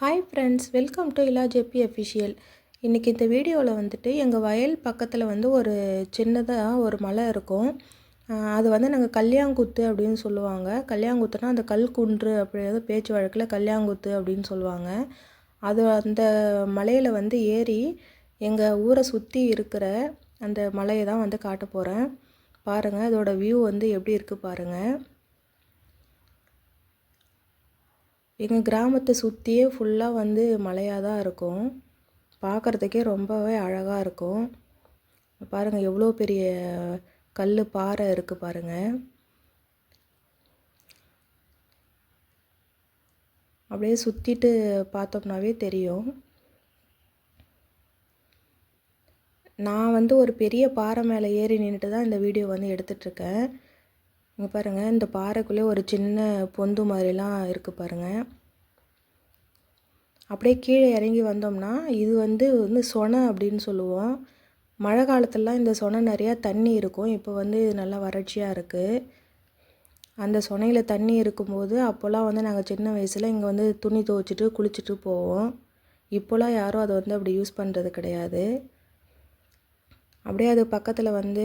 Hi friends welcome to Ila Zeb official இன்றைக்கி இந்த வீடியோவில் வந்துட்டு எங்கள் வயல் பக்கத்தில் வந்து ஒரு சின்னதாக ஒரு மலை இருக்கும். அது வந்து நாங்கள் கல்யாங்குத்து அப்படின்னு சொல்லுவாங்க. கல்யாங்குத்துனா அந்த கல் குன்று அப்படிங்கிறது பேச்சு வழக்கில் கல்யாங்குத்து அப்படின்னு சொல்லுவாங்க. அது அந்த மலையில் வந்து ஏறி எங்கள் ஊரை சுற்றி இருக்கிற அந்த மலையை தான் வந்து காட்ட போகிறேன் பாருங்கள் அதோடய வியூ வந்து எப்படி இருக்குது பாருங்கள் எங்கள் கிராமத்தை சுற்றியே ஃபுல்லாக வந்து மலையாக தான் இருக்கும். பார்க்குறதுக்கே ரொம்பவே அழகாக இருக்கும். பாருங்கள் எவ்வளோ பெரிய கல் பாறை இருக்குது பாருங்கள் அப்படியே சுற்றிட்டு பார்த்தோம்னாவே தெரியும். நான் வந்து ஒரு பெரிய பாறை மேலே ஏறி நின்றுட்டு தான் இந்த வீடியோ வந்து எடுத்துகிட்ருக்கேன் இங்கே பாருங்கள் இந்த பாறைக்குள்ளே ஒரு சின்ன பொந்து மாதிரிலாம் இருக்குது பாருங்கள் அப்படியே கீழே இறங்கி வந்தோம்னா இது வந்து வந்து சொனை அப்படின்னு சொல்லுவோம். மழை காலத்துலலாம் இந்த சொனை நிறையா தண்ணி இருக்கும். இப்போ வந்து இது நல்லா வறட்சியாக இருக்குது அந்த சொனையில் தண்ணி இருக்கும்போது அப்போல்லாம் வந்து நாங்கள் சின்ன வயசில் இங்கே வந்து துணி துவைச்சிட்டு குளிச்சுட்டு போவோம். இப்போலாம் யாரும் அதை வந்து அப்படி யூஸ் பண்ணுறது கிடையாது. அப்படியே அது பக்கத்தில் வந்து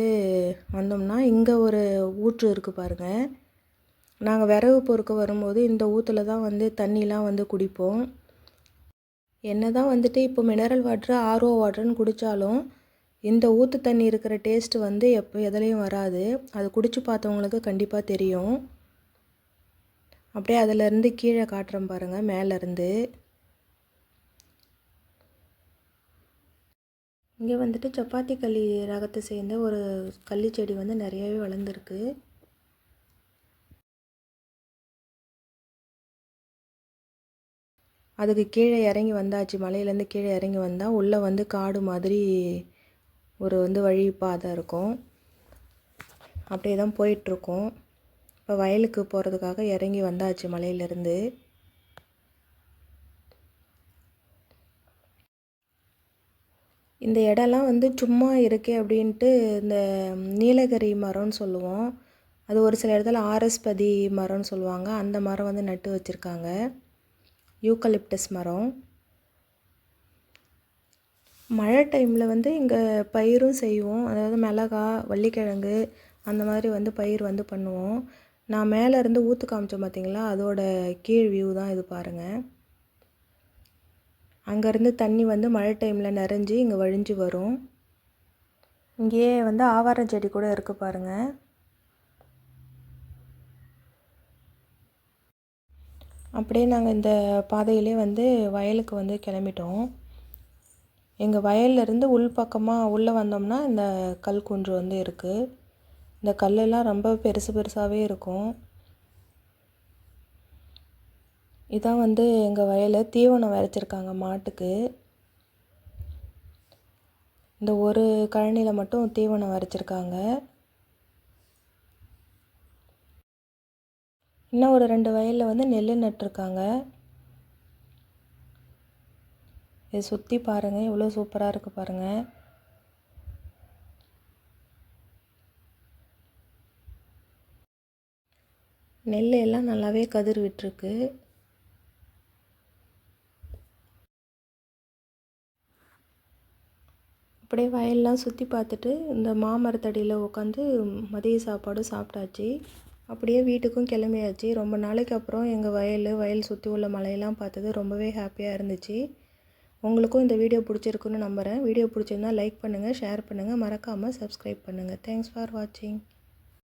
வந்தோம்னா இங்கே ஒரு ஊற்று இருக்குது பாருங்கள் நாங்கள் விறகு பொறுக்க வரும்போது இந்த ஊற்றுல தான் வந்து தண்ணிலாம் வந்து குடிப்போம். என்ன தான் வந்துட்டு இப்போ மினரல் வாட்ரு ஆர்ஓ வாட்டர்னு குடித்தாலும் இந்த ஊற்று தண்ணி இருக்கிற டேஸ்ட்டு வந்து எப்போ எதுலேயும் வராது. அது குடித்து பார்த்தவங்களுக்கு கண்டிப்பாக தெரியும். அப்படியே அதிலேருந்து கீழே காட்டுறோம் பாருங்கள் மேலேருந்து இங்கே வந்துட்டு சப்பாத்தி கள்ளி ரகத்தை சேர்ந்த ஒரு கள்ளி செடி வந்து நிறையவே வளர்ந்துருக்கு. அதுக்கு கீழே இறங்கி வந்தாச்சு. மலையிலேருந்து கீழே இறங்கி வந்தால் உள்ளே வந்து காடு மாதிரி ஒரு வந்து வழி பாதை இருக்கும். அப்படியே தான் போயிட்டுருக்கோம். இப்போ வயலுக்கு போகிறதுக்காக இறங்கி வந்தாச்சு மலையிலேருந்து. இந்த இடம்லாம் வந்து சும்மா இருக்கே அப்படின்ட்டு இந்த நீலகிரி மரம்னு சொல்லுவோம். அது ஒரு சில இடத்துல ஆரஸ்பதி மரம்னு சொல்லுவாங்க. அந்த மரம் வந்து நட்டு வச்சுருக்காங்க. யூக்கலிப்டஸ் மரம். மழை டைமில் வந்து இங்கே பயிரும் செய்வோம். அதாவது மிளகா வள்ளிக்கிழங்கு அந்த மாதிரி வந்து பயிர் வந்து பண்ணுவோம். நான் மேலேருந்து ஊற்று காமிச்சோம் பார்த்தீங்களா அதோட கீழ் வியூ தான் இது பாருங்கள் அங்கேருந்து தண்ணி வந்து மழை டைமில் நிறைஞ்சி இங்கே வழிஞ்சு வரும். இங்கேயே வந்து ஆவாரம் செடி கூட இருக்குது பாருங்கள் அப்படியே நாங்கள் இந்த பாதையிலே வந்து வயலுக்கு வந்து கிளம்பிட்டோம். எங்கள் வயல்லேருந்து உள் பக்கமாக உள்ளே வந்தோம்னா இந்த கல் குன்று வந்து இருக்குது இந்த கல்லெல்லாம் ரொம்ப பெருசு பெருசாகவே இருக்கும். இதான் வந்து எங்கள் வயலில் தீவனம் விளைச்சிருக்காங்க மாட்டுக்கு. இந்த ஒரு கழனியில் மட்டும் தீவனம் வரைச்சிருக்காங்க இன்னும் ஒரு ரெண்டு வயலில் வந்து நெல் நட்டுருக்காங்க. இதை சுற்றி பாருங்கள் எவ்வளோ சூப்பராக இருக்குது பாருங்கள் நெல் எல்லாம் நல்லாவே கதிர் விட்டுருக்கு. அப்படியே வயல்லாம் சுற்றி பார்த்துட்டு இந்த மாமரத்தடியில் உட்காந்து மதிய சாப்பாடும் சாப்பிட்டாச்சு. அப்படியே வீட்டுக்கும் கிளம்பியாச்சு. ரொம்ப நாளைக்கு அப்புறம் எங்கள் வயல் வயல் சுற்றி உள்ள மலையெல்லாம் பார்த்தது ரொம்பவே ஹாப்பியாக இருந்துச்சு. உங்களுக்கும் இந்த வீடியோ பிடிச்சிருக்குன்னு நம்புகிறேன் வீடியோ பிடிச்சிருந்தால் லைக் பண்ணுங்கள் ஷேர் பண்ணுங்கள் மறக்காமல் சப்ஸ்கிரைப் பண்ணுங்கள் தேங்க்ஸ் ஃபார் வாட்சிங்